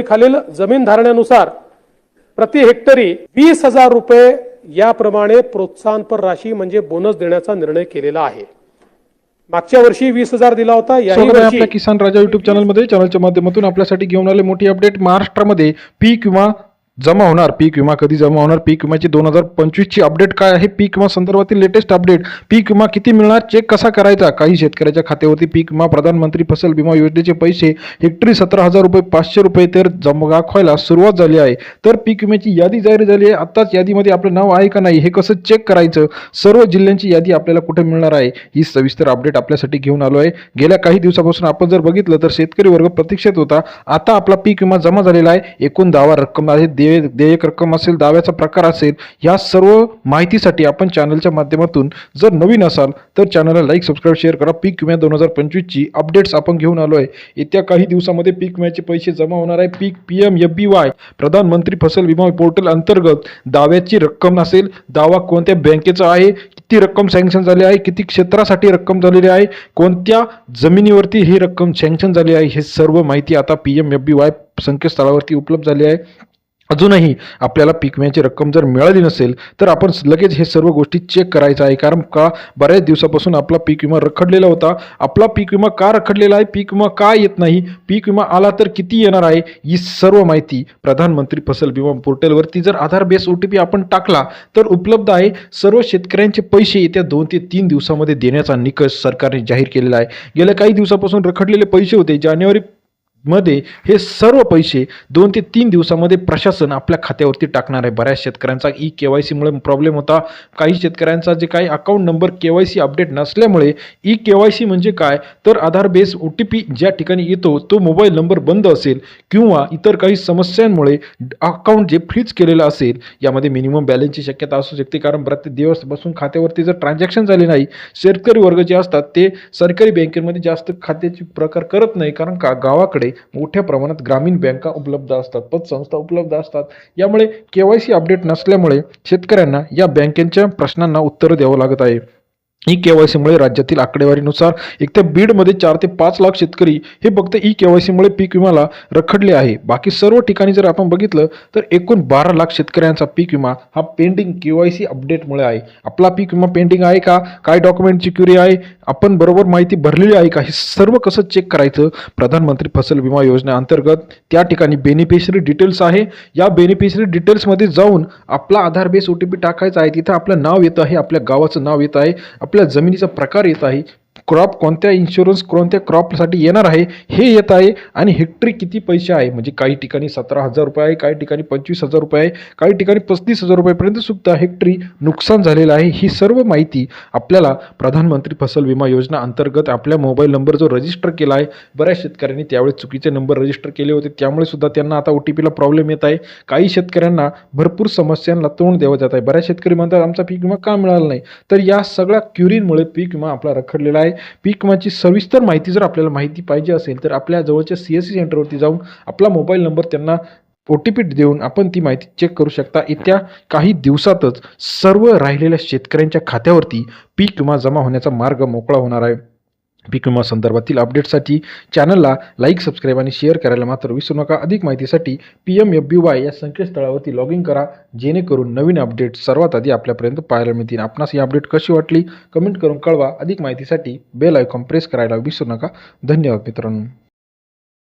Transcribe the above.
खालील जमीन धारण्यानुसार प्रति हेक्टरी वीस हजार रुपये याप्रमाणे प्रोत्साहनपर राशी म्हणजे बोनस देण्याचा निर्णय केलेला आहे. मागच्या वर्षी वीस हजार दिला होता आपल्या किसान राजा युट्यूब चॅनलमध्ये चॅनलच्या माध्यमातून आपल्यासाठी घेऊन आले मोठी अपडेट महाराष्ट्रामध्ये पीक विमा जमा होणार पीक विमा कधी जमा होणार? पीक विम्याची दोन हजार पंचवीसची अपडेट काय आहे? पीक विमा संदर्भातील लेटेस्ट अपडेट पीक विमा किती मिळणार? चेक कसा करायचा? काही शेतकऱ्याच्या खात्यावरती पीक विमा प्रधानमंत्री फसल विमा योजनेचे पैसे हेक्टरी सतरा हजार रुपये पाचशे रुपये तर जमा दाखवायला सुरुवात झाली आहे. तर पीक विम्याची यादी जाहीर झाली आहे. आत्ताच यादीमध्ये आपलं नाव आहे का नाही हे कसं चेक करायचं? सर्व जिल्ह्यांची यादी आपल्याला कुठे मिळणार आहे? ही सविस्तर अपडेट आपल्यासाठी घेऊन आलो आहे. गेल्या काही दिवसापासून आपण जर बघितलं तर शेतकरी वर्ग प्रतीक्षेत होता. आता आपला पीक विमा जमा झालेला आहे. एकूण दावा रक्कम आहे देय देयक रक्कम असेल दाव्याचा प्रकार असेल या सर्व माहितीसाठी आपण चॅनलच्या माध्यमातून जर नवीन असाल तर चॅनलला लाईक सबस्क्राईब शेअर करा. पीक विमा दोन हजार पंचवीसची अपडेट्स आपण घेऊन आलो आहे. येत्या काही दिवसामध्ये पीक विम्याचे पैसे जमा होणार आहे. पीक P M F B Y प्रधानमंत्री फसल विमा पोर्टल अंतर्गत दाव्याची रक्कम असेल दावा कोणत्या बँकेचा आहे किती रक्कम सँक्शन झाली आहे किती क्षेत्रासाठी रक्कम झालेली आहे कोणत्या जमिनीवरती ही रक्कम सँक्शन झाली आहे हे सर्व माहिती आता P M F B Y संकेतस्थळावरती उपलब्ध झाली आहे. अजूनही आपल्याला पीक विम्याची रक्कम जर मिळाली नसेल तर आपण लगेच हे सर्व गोष्टी चेक करायचं आहे. कारण का? बऱ्याच दिवसापासून आपला पीक विमा रखडलेला होता. आपला पीक विमा का रखडलेला आहे? पीक विमा का येत नाही? पीक विमा आला तर किती येणार आहे? ही सर्व माहिती प्रधानमंत्री फसल विमा पोर्टलवरती जर Aadhaar base O T P आपण टाकला तर उपलब्ध आहे. सर्व शेतकऱ्यांचे पैसे येत्या दोन ते तीन दिवसामध्ये देण्याचा निकष सरकारने जाहीर केलेला आहे. गेल्या काही दिवसापासून रखडलेले पैसे होते. जानेवारी मध्ये हे सर्व पैसे दोन ते तीन दिवसामध्ये प्रशासन आपल्या खात्यावरती टाकणार आहे. बऱ्याच शेतकऱ्यांचा ई के वाय सीमुळे प्रॉब्लेम होता. काही शेतकऱ्यांचा जे काही account number K Y C update नसल्यामुळे ई के वाय सी म्हणजे काय? तर Aadhaar base O T P ज्या ठिकाणी येतो तो मोबाईल नंबर बंद असेल किंवा इतर काही समस्यांमुळे अकाउंट जे फ्रीज केलेलं असेल यामध्ये मिनिमम बॅलन्सची शक्यता असू शकते. कारण प्रत्येक दिवस बसून खात्यावरती जर ट्रान्झॅक्शन झाले नाही शेतकरी वर्ग जे असतात ते सरकारी बँकेमध्ये जास्त खात्याची प्रकार करत नाही. कारण का? गावाकडे मोठ्या प्रमाणात ग्रामीण बँका उपलब्ध असतात पतसंस्था उपलब्ध असतात. यामुळे के वाय सी अपडेट नसल्यामुळे शेतकऱ्यांना या बँकेच्या प्रश्नांना उत्तरं द्यावं लागत आहे. ई के वाय सीमुळे राज्यातील आकडेवारीनुसार एक तर बीडमध्ये चार ते पाच लाख शेतकरी हे फक्त ई के वाय सीमुळे पीक विमाला रखडले आहे. बाकी सर्व ठिकाणी जर आपण बघितलं तर एकूण बारा लाख शेतकऱ्यांचा पीक विमा हा पेंडिंग के वाय सी अपडेटमुळे आहे. आपला पीक विमा पेंडिंग आहे का? काय डॉक्युमेंटची क्युरी आहे? आपण बरोबर माहिती भरलेली आहे का? हे सर्व कसं चेक करायचं? प्रधानमंत्री फसल विमा योजना अंतर्गत त्या ठिकाणी बेनिफिशरी डिटेल्स आहे. या बेनिफिशरी डिटेल्समध्ये जाऊन आपला Aadhaar base O T P टाकायचा आहे. तिथं आपलं नाव येतं आहे आपल्या गावाचं नाव येत आहे. आपल्या जमिनीचा प्रकार येत आहे क्रॉप कोणत्या इन्शुरन्स कोणत्या क्रॉपसाठी येणार आहे हे येत आहे. आणि हेक्टरी किती पैसे आहे? म्हणजे काही ठिकाणी सतरा हजार रुपये आहे काही ठिकाणी पंचवीस हजार रुपये आहे काही ठिकाणी पस्तीस हजार रुपयापर्यंत सुद्धा हेक्टरी नुकसान झालेलं आहे. ही सर्व माहिती आपल्याला प्रधानमंत्री फसल विमा योजना अंतर्गत आपल्या मोबाईल नंबर जो रजिस्टर केला आहे बऱ्याच शेतकऱ्यांनी त्यावेळेस चुकीचे नंबर रजिस्टर केले होते. त्यामुळे सुद्धा त्यांना आता ओ टी पीला प्रॉब्लेम येत आहे. काही शेतकऱ्यांना भरपूर समस्यांना तोंड द्यावं जात आहे. बऱ्याच शेतकरी म्हणतात आमचा पीक विमा का मिळाला नाही? तर या सगळ्या क्युरींमुळे पीक विमा आपला रखडलेला आहे. पीक विमाची सविस्तर माहिती जर आपल्याला माहिती पाहिजे असेल तर आपल्या जवळच्या सी एस सी सेंटरवरती जाऊन आपला मोबाईल नंबर त्यांना ओ टी पी देऊन आपण ती माहिती चेक करू शकता. येत्या काही दिवसातच सर्व राहिलेल्या शेतकऱ्यांच्या खात्यावरती पीक विमा जमा होण्याचा मार्ग मोकळा होणार आहे. पीक विमा संदर्भातील अपडेटसाठी चॅनलला लाईक सबस्क्राईब आणि शेअर करायला मात्र विसरू नका. अधिक माहितीसाठी P M F B Y या संकेतस्थळावरती लॉग इन करा जेणेकरून नवीन अपडेट सर्वात आधी आपल्यापर्यंत पाहायला मिळतील. आपणास ही अपडेट कशी वाटली? कमेंट करून कळवा. अधिक माहितीसाठी बेल आयकॉन प्रेस करायला विसरू नका. धन्यवाद मित्रांनो.